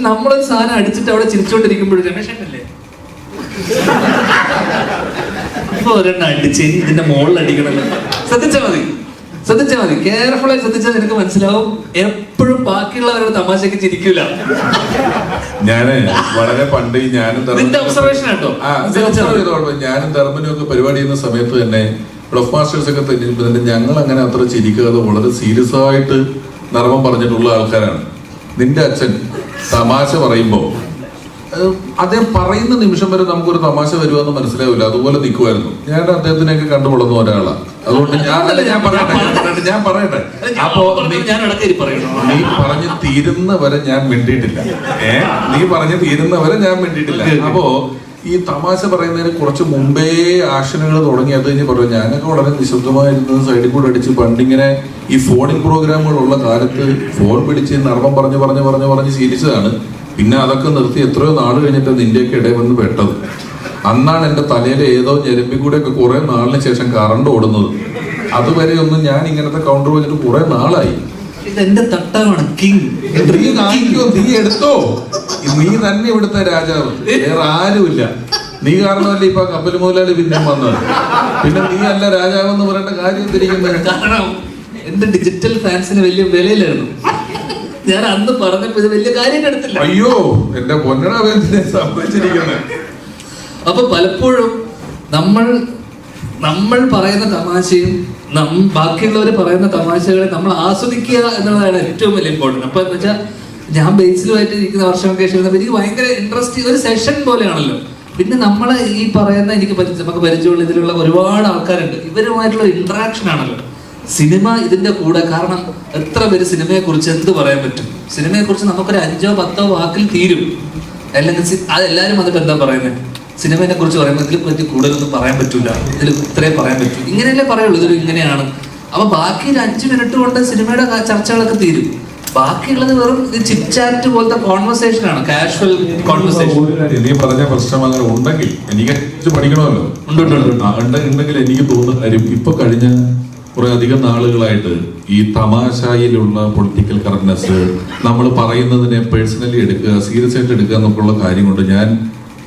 നമ്മളൊരു സാധനം അടിച്ചിട്ട് അവിടെ ചിരിച്ചോണ്ടിരിക്കുമ്പോഴും രമേശല്ലേ ഇപ്പൊ ഒരെണ്ണം അടിച്ച് ഇനി ഇതിന്റെ മുകളിൽ അടിക്കണല്ലോ. ശ്രദ്ധിച്ചാൽ മതി. ശ്രദ്ധിച്ചാൽ മതി. കെയർഫുൾ ആയി ശ്രദ്ധിച്ചാൽ നിനക്ക് മനസ്സിലാവും. എപ്പോഴും ബാക്കിയുള്ളവരുടെ തമാശക്ക് ചിരിക്കൂല. ഞാൻ വളരെ പണ്ട് ഈ ഞാനും ധർമ്മനും- നിന്റെ ഞാനും ഒക്കെ പരിപാടി ചെയ്യുന്ന സമയത്ത് തന്നെ ബ്ലഫ് മാസ്റ്റേഴ്സ് ഒക്കെ തന്നെ ഞങ്ങൾ അങ്ങനെ അത്ര ചിരിക്കാതെ വളരെ സീരിയസ് ആയിട്ട് നർമ്മം പറഞ്ഞിട്ടുള്ള ആൾക്കാരാണ്. നിന്റെ അച്ഛൻ തമാശ പറയുമ്പോൾ അദ്ദേഹം പറയുന്ന നിമിഷം വരെ നമുക്കൊരു തമാശ വരുമെന്ന് മനസ്സിലാവില്ല. അതുപോലെ നിൽക്കുമായിരുന്നു ഞാൻ അദ്ദേഹത്തിനെയൊക്കെ കണ്ടു വളർന്ന ഒരാളാണ് അതുകൊണ്ട് ഞാൻ അല്ല, ഞാൻ പറയട്ടെ. ഞാൻ പറയട്ടെ. അപ്പോ നീ നീ പറഞ്ഞു തീരുന്ന വരെ ഞാൻ മിണ്ടിയിട്ടില്ല. ഏ? നീ പറഞ്ഞു തീരുന്നവരെ ഞാൻ മിണ്ടിയിട്ടില്ല. അപ്പോ ഈ തമാശ പറയുന്നതിന് കുറച്ച് മുമ്പേ ആക്ഷനുകൾ തുടങ്ങി. അത് കഴിഞ്ഞ് പറഞ്ഞു ഞാനൊക്കെ വളരെ നിശബ്ദമായിരുന്നു സൈഡിൽ കൂടെ അടിച്ച് പണ്ടിങ്ങനെ ഈ ഫോണിൻ പ്രോഗ്രാമുകളുള്ള കാലത്ത് ഫോൺ പിടിച്ച് നർമ്മം പറഞ്ഞു പറഞ്ഞു പറഞ്ഞു പറഞ്ഞ് ശീലിച്ചതാണ്. പിന്നെ അതൊക്കെ നിർത്തി എത്രയോ നാൾ കഴിഞ്ഞിട്ട് നിന്റെയൊക്കെ ഇടയിൽ വന്ന് പെട്ടത്. അന്നാണ് എന്റെ തലയിലെ ഏതോ ഞെരമ്പി കൂടെ ഒക്കെ കുറെ നാളിന് ശേഷം കറണ്ട് ഓടുന്നത്. അതുവരെ ഒന്നും ഞാൻ ഇങ്ങനത്തെ കൗണ്ടർ വെച്ചിട്ട് കുറെ നാളായി. ഇത് എന്റെ തട്ടമാണ് കിങ്. നീ കാണിക്കോ നീ എടുത്തോ. നീ തന്നെ ഇവിടുത്തെ രാജാവ്. വേറെ ആരുമില്ല. നീ കാരണമല്ലേ ഇപ്പൊ കപ്പൽ മുതലാളി പിന്നെ വന്നത്. പിന്നെ നീ അല്ല രാജാവ് എന്ന് പറയേണ്ട കാര്യം തിരിക്കുന്നത് കാരണം എന്റെ ഡിജിറ്റൽ ഫാൻസിന് വലിയ വിലയിലായിരുന്നു ഞാൻ അന്ന് പറഞ്ഞപ്പോ ഇത് വലിയ കാര്യം എടുത്തില്ല. അയ്യോ എന്റെ പൊന്നട സംഭവിച്ചിരിക്കുന്നത് അപ്പൊ പലപ്പോഴും നമ്മൾ നമ്മൾ പറയുന്ന തമാശയും നം ബാക്കിയുള്ളവർ പറയുന്ന തമാശകളെ നമ്മൾ ആസ്വദിക്കുക എന്നുള്ളതാണ് ഏറ്റവും വലിയ ഇമ്പോർട്ടന്റ് അപ്പോൾ എന്ന് വെച്ചാൽ ഞാൻ ബേസിലുമായിട്ട് ഇരിക്കുന്ന വർഷമൊക്കെ ശേഷം എനിക്ക് ഭയങ്കര ഇൻട്രസ്റ്റ് ഒരു സെഷൻ പോലെയാണല്ലോ. പിന്നെ നമ്മൾ ഈ പറയുന്ന എനിക്ക് പരിചയം നമുക്ക് പരിചയമുള്ള ഇതിലുള്ള ഒരുപാട് ആൾക്കാരുണ്ട്. ഇവരുമായിട്ടുള്ള ഇൻട്രാക്ഷൻ ആണല്ലോ. സിനിമ ഇതിന്റെ കൂടെ കാരണം എത്ര പേര് സിനിമയെക്കുറിച്ച് എന്ത് പറയാൻ പറ്റും? സിനിമയെക്കുറിച്ച് നമുക്കൊരു അഞ്ചോ പത്തോ വാക്കിൽ തീരും. അല്ലെങ്കിൽ അതെല്ലാവരും വന്നിട്ട് എന്താ പറയുന്നത് സിനിമയെ കുറിച്ച് പറയുമ്പോൾ ഇതിൽ പറ്റി കൂടുതലൊന്നും പറയാൻ പറ്റില്ല ഇതിൽ ഇത്രേ പറയാൻ പറ്റൂ. ഇങ്ങനെയല്ലേ പറയുള്ളൂ ഇതിൽ ഇങ്ങനെയാണ്. അപ്പൊ ബാക്കി ഒരു അഞ്ച് മിനിറ്റ് കൊണ്ട് സിനിമയുടെ ചർച്ചകളൊക്കെ തീരും. ബാക്കിയുള്ളത് വെറും ചിറ്റ് ചാറ്റ് പോലത്തെ കോൺവെർസേഷൻ ആണ്. കാഷ്വൽ കോൺവെർസേഷൻ ഒരു കാര്യം, നീ പറഞ്ഞ പ്രശ്നം അങ്ങനെ ഉണ്ടെങ്കിൽ എനിക്ക് പഠിക്കണമല്ലോ. ഉണ്ടെങ്കിൽ എനിക്ക് തോന്നുന്ന കാര്യം ഇപ്പൊ കഴിഞ്ഞ കുറെ അധികം നാളുകളായിട്ട് ഈ തമാശയിലുള്ള പൊളിറ്റിക്കൽ കറക്റ്റ്നെസ് നമ്മൾ പറയുന്നതിനെ പേഴ്സണലി എടുക്കുക സീരിയസ് ആയിട്ട് എടുക്കുക എന്നൊക്കെയുള്ള കാര്യം കൊണ്ട് ഞാൻ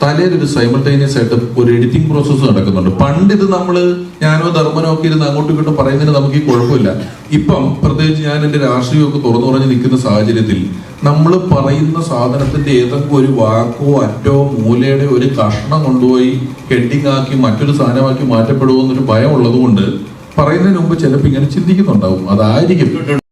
തലയിൽ ഒരു സൈമൾട്ടേനിയസ് ആയിട്ട് ഒരു എഡിറ്റിംഗ് പ്രോസസ്സ് നടക്കുന്നുണ്ട്. പണ്ട് ഇത് നമ്മൾ ഞാനോ ധർമ്മനോ ഒക്കെ ഇരുന്ന് അങ്ങോട്ടും ഇങ്ങോട്ടും പറയുന്നതിന് നമുക്ക് ഈ കുഴപ്പമില്ല. ഇപ്പം പ്രത്യേകിച്ച് ഞാൻ എന്റെ രാഷ്ട്രീയമൊക്കെ തുറന്നു പറഞ്ഞ് നിൽക്കുന്ന സാഹചര്യത്തിൽ നമ്മൾ പറയുന്ന സാധനത്തിന്റെ ഏതെങ്കിലും ഒരു വാക്കോ അറ്റോ മൂലയുടെ ഒരു കഷ്ണം കൊണ്ടുപോയി ഹെഡിങ് ആക്കി മറ്റൊരു സാധനമാക്കി മാറ്റപ്പെടുമോ എന്നൊരു ഭയം ഉള്ളതുകൊണ്ട് പറയുന്നതിന് മുമ്പ് ചിലപ്പോൾ ഇങ്ങനെ ചിന്തിക്കുന്നുണ്ടാവും. അതായിരിക്കും.